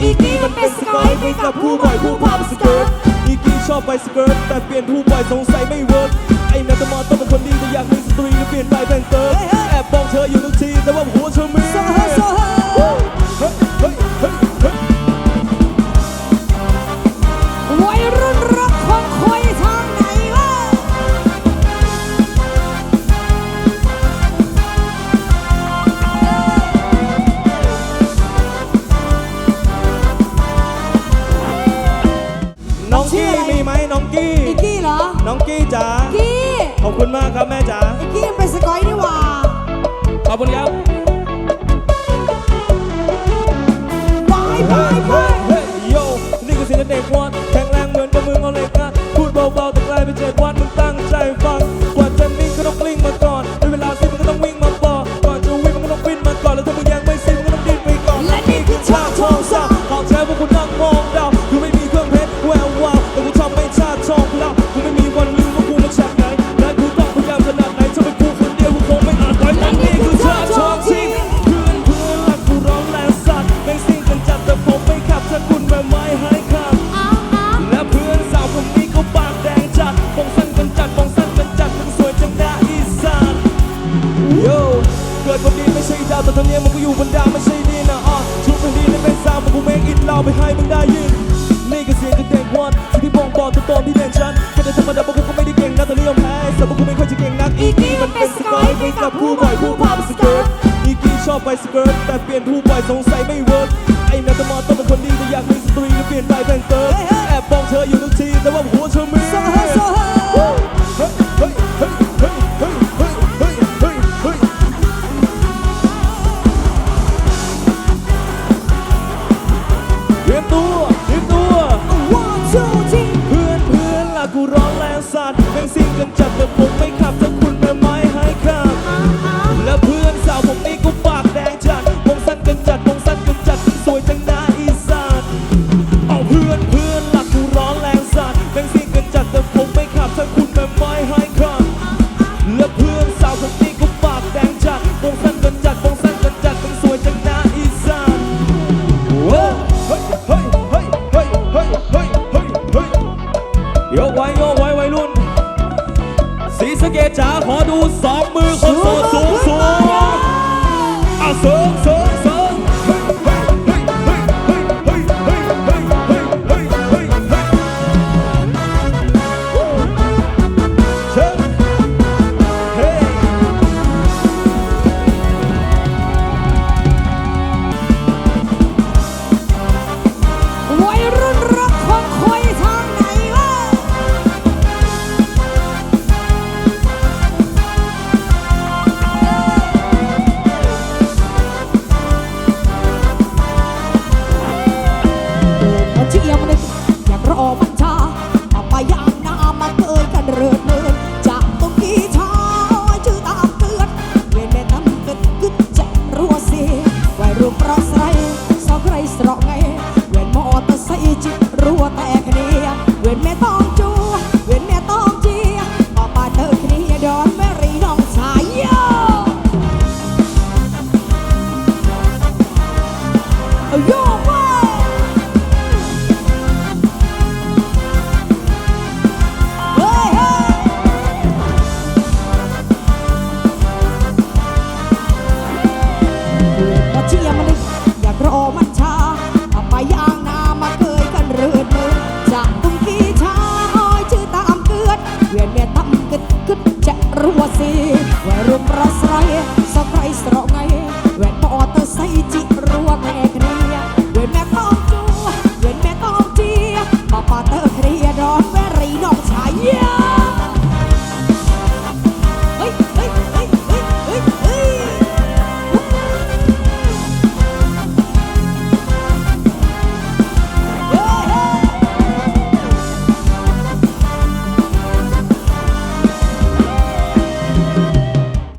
อีกี้มันเป็นสกายไม่กับผู้บ่อยผู้ภาพสเกิร์ตอีกี้ชอบไปสเกิร์ตแต่เปลี่ยนผู้บ่อยสงสัยไม่เวิร์ดไอ้นาตมาต้องเป็นคนดีแต่อยากเป็นสตรีแล้เปลี่ยนไปเป็นเติร์ดแอบมองเธออยู่ทุกทีแต่ว่าหัวเธอมี ขอบคุณมากครับ อยู่บนดาวไม่ใช่ดีนะอะชุกคนดีและเป็สาวมันกูเมคอินเราไปให้มึงได้ยินนี่ก็เสียงก็แด็กวันสิ่ที่บ่งบอกตัวตนที่แด่นชันแค่ได้ธรรมดาบวกกูก็ไม่ได้เก่งนะแต่นิยมแพ้สาวพวกกูไม่ค่อยจะเก่งนักอีกี้มันเป็นสกอยไปกับผู้บ่อยผู้พาไปสเกิร์ตอีกี้ชอบไปสเกิร์ตแต่เปลี่ยนผู้บ่อยสงสัยไม่เวิร์กไอ้นาตมาต้องเป็นคนดีแต่อยากมีสตรีแล้วเปลี่ยนไปเป็น สีสเกดจ้าขอดูสองมือคนโสดสูงสูงเอาสูงสูง ស្រកងៃវេនមកអត់ទៅសៃជីរួតែគ្នាវេនមេតងជួវេនមេតងជាមកបាទៅគ្នាដល់មេរីនងឆាយអាយូវ៉ាជាមនុស្សយ៉ាងក្រអមក